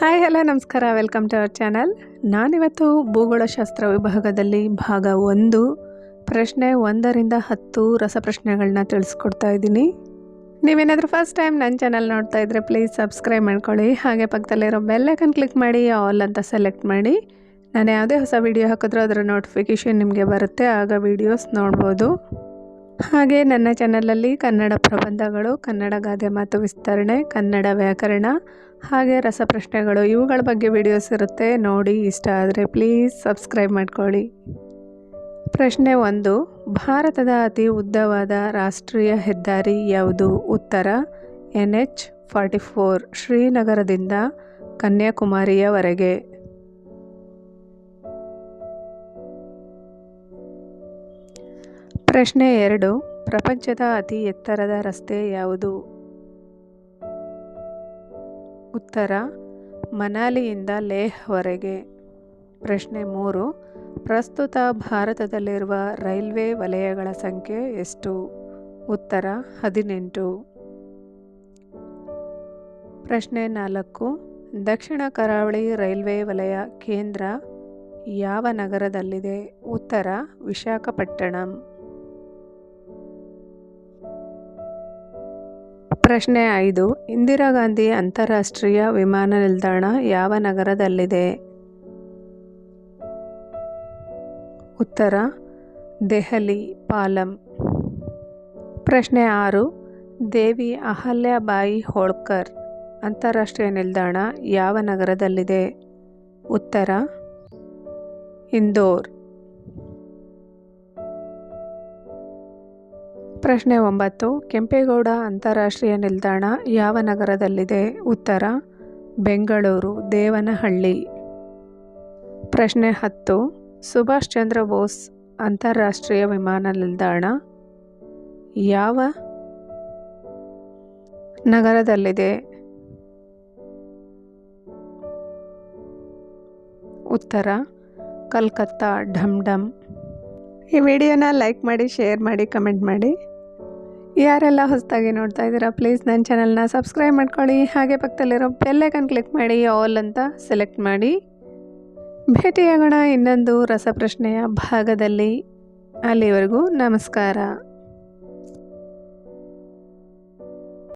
Hi hello ನಮಸ್ಕಾರ. Welcome to our channel ನಾನಿವತ್ತು ಭೂಗೋಳಶಾಸ್ತ್ರ ವಿಭಾಗದಲ್ಲಿ ಭಾಗ ಒಂದು, ಪ್ರಶ್ನೆ ಒಂದರಿಂದ ಹತ್ತು ರಸಪ್ರಶ್ನೆಗಳನ್ನ ತಿಳಿಸ್ಕೊಡ್ತಾ ಇದ್ದೀನಿ. ನೀವೇನಾದರೂ ಫಸ್ಟ್ ಟೈಮ್ ನನ್ನ ಚಾನಲ್ ನೋಡ್ತಾ ಇದ್ದರೆ ಪ್ಲೀಸ್ ಸಬ್ಸ್ಕ್ರೈಬ್ ಮಾಡ್ಕೊಳ್ಳಿ. ಹಾಗೆ ಪಕ್ಕದಲ್ಲಿರೋ ಬೆಲ್ಲೈಕನ್ ಕ್ಲಿಕ್ ಮಾಡಿ ಆಲ್ ಅಂತ ಸೆಲೆಕ್ಟ್ ಮಾಡಿ. ನಾನು ಯಾವುದೇ ಹೊಸ ವಿಡಿಯೋ ಹಾಕಿದ್ರೂ ಅದರ ನೋಟಿಫಿಕೇಷನ್ ನಿಮಗೆ ಬರುತ್ತೆ. ಆಗ ವೀಡಿಯೋಸ್ ನೋಡ್ಬೋದು. ಹಾಗೆ ನನ್ನ ಚಾನಲಲ್ಲಿ ಕನ್ನಡ ಪ್ರಬಂಧಗಳು, ಕನ್ನಡ ಗಾದೆ ಮಾತು ವಿಸ್ತರಣೆ, ಕನ್ನಡ ವ್ಯಾಕರಣ, ಹಾಗೆ ರಸಪ್ರಶ್ನೆಗಳು, ಇವುಗಳ ಬಗ್ಗೆ ವಿಡಿಯೋಸ್ ಇರುತ್ತೆ, ನೋಡಿ, ಇಷ್ಟ ಆದರೆ ಪ್ಲೀಸ್ ಸಬ್ಸ್ಕ್ರೈಬ್ ಮಾಡ್ಕೊಳ್ಳಿ. ಪ್ರಶ್ನೆ ಒಂದು, ಭಾರತದ ಅತಿ ಉದ್ದವಾದ ರಾಷ್ಟ್ರೀಯ ಹೆದ್ದಾರಿ ಯಾವುದು? ಉತ್ತರ ಎನ್ ಎಚ್ ಫಾರ್ಟಿ ಫೋರ್, ಶ್ರೀನಗರದಿಂದ ಕನ್ಯಾಕುಮಾರಿಯವರೆಗೆ. ಪ್ರಶ್ನೆ ಎರಡು. ಪ್ರಪಂಚದ ಅತಿ ಎತ್ತರದ ರಸ್ತೆ ಯಾವುದು? ಉತ್ತರ, ಮನಾಲಿಯಿಂದ ಲೇಹ್ವರೆಗೆ ಪ್ರಶ್ನೆ ಮೂರು. ಪ್ರಸ್ತುತ ಭಾರತದಲ್ಲಿರುವ ರೈಲ್ವೆ ವಲಯಗಳ ಸಂಖ್ಯೆ ಎಷ್ಟು? ಉತ್ತರ, ಹದಿನೆಂಟು. ಪ್ರಶ್ನೆ ನಾಲ್ಕು. ದಕ್ಷಿಣ ಕರಾವಳಿ ರೈಲ್ವೆ ವಲಯ ಕೇಂದ್ರ ಯಾವ ನಗರದಲ್ಲಿದೆ? ಉತ್ತರ, ವಿಶಾಖಪಟ್ಟಣಂ. ಪ್ರಶ್ನೆ ಐದು. ಇಂದಿರಾ ಗಾಂಧಿ ಅಂತಾರಾಷ್ಟ್ರೀಯ ವಿಮಾನ ನಿಲ್ದಾಣ ಯಾವ ನಗರದಲ್ಲಿದೆ? ಉತ್ತರ, ದೆಹಲಿ, ಪಾಲಂ. ಪ್ರಶ್ನೆ ಆರು. ದೇವಿ ಅಹಲ್ಯಾಬಾಯಿ ಹೋಳ್ಕರ್ ಅಂತಾರಾಷ್ಟ್ರೀಯ ನಿಲ್ದಾಣ ಯಾವ ನಗರದಲ್ಲಿದೆ? ಉತ್ತರ, ಇಂದೋರ್. ಪ್ರಶ್ನೆ ಒಂಬತ್ತು, ಕೆಂಪೇಗೌಡ ಅಂತಾರಾಷ್ಟ್ರೀಯ ನಿಲ್ದಾಣ ಯಾವ ನಗರದಲ್ಲಿದೆ? ಉತ್ತರ, ಬೆಂಗಳೂರು, ದೇವನಹಳ್ಳಿ. ಪ್ರಶ್ನೆ ಹತ್ತು, ಸುಭಾಷ್ ಚಂದ್ರ ಬೋಸ್ ಅಂತಾರಾಷ್ಟ್ರೀಯ ವಿಮಾನ ನಿಲ್ದಾಣ ಯಾವ ನಗರದಲ್ಲಿದೆ? ಉತ್ತರ, ಕಲ್ಕತ್ತಾ, ಢಮ್ ಢಮ್. ಈ ವಿಡಿಯೋನ ಲೈಕ್ ಮಾಡಿ, ಶೇರ್ ಮಾಡಿ, ಕಮೆಂಟ್ ಮಾಡಿ. ಯಾರೆಲ್ಲ ಹೊಸದಾಗಿ ನೋಡ್ತಾ ಇದ್ದೀರಾ ಪ್ಲೀಸ್ ನನ್ನ ಚಾನಲ್ನ ಸಬ್ಸ್ಕ್ರೈಬ್ ಮಾಡ್ಕೊಳ್ಳಿ. ಹಾಗೆ ಪಕ್ಕದಲ್ಲಿರೋ ಬೆಲ್ಲೈಕನ್ ಕ್ಲಿಕ್ ಮಾಡಿ ಆಲ್ ಅಂತ ಸೆಲೆಕ್ಟ್ ಮಾಡಿ. ಭೇಟಿಯಾಗೋಣ ಇನ್ನೊಂದು ರಸಪ್ರಶ್ನೆಯ ಭಾಗದಲ್ಲಿ. ಅಲ್ಲಿವರೆಗೂ ನಮಸ್ಕಾರ.